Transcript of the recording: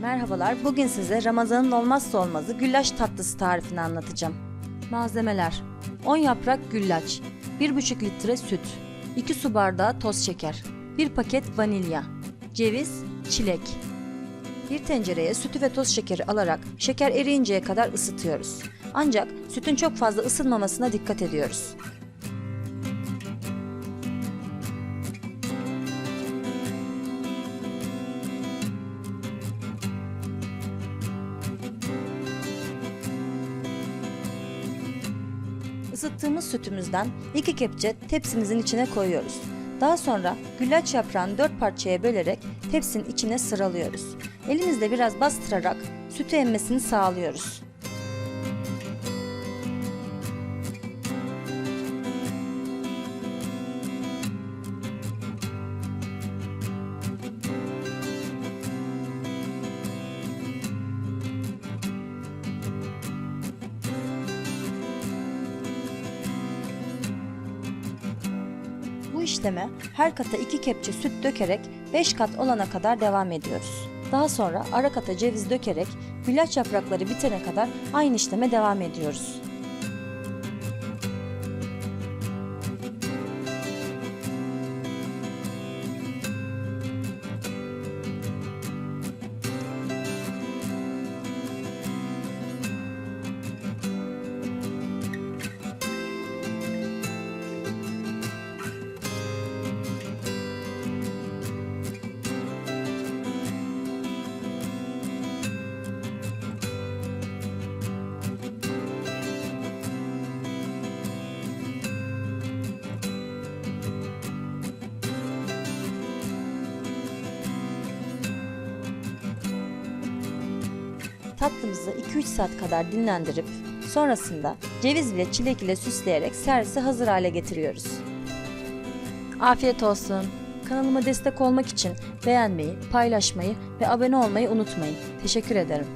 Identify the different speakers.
Speaker 1: Merhabalar, bugün size Ramazan'ın olmazsa olmazı güllaç tatlısı tarifini anlatacağım. Malzemeler 10 yaprak güllaç, 1,5 litre süt, 2 su bardağı toz şeker, 1 paket vanilya, ceviz, çilek. Bir tencereye sütü ve toz şekeri alarak şeker eriyinceye kadar ısıtıyoruz. Ancak sütün çok fazla ısınmamasına dikkat ediyoruz. Isıttığımız sütümüzden iki kepçe tepsimizin içine koyuyoruz. Daha sonra güllaç yaprağını dört parçaya bölerek tepsinin içine sıralıyoruz. Elimizle biraz bastırarak sütü emmesini sağlıyoruz. İşleme her kata 2 kepçe süt dökerek 5 kat olana kadar devam ediyoruz. Daha sonra ara kata ceviz dökerek güllaç yaprakları bitene kadar aynı işleme devam ediyoruz. Tatlımızı 2-3 saat kadar dinlendirip sonrasında ceviz ile çilek ile süsleyerek servise hazır hale getiriyoruz. Afiyet olsun. Kanalıma destek olmak için beğenmeyi, paylaşmayı ve abone olmayı unutmayın. Teşekkür ederim.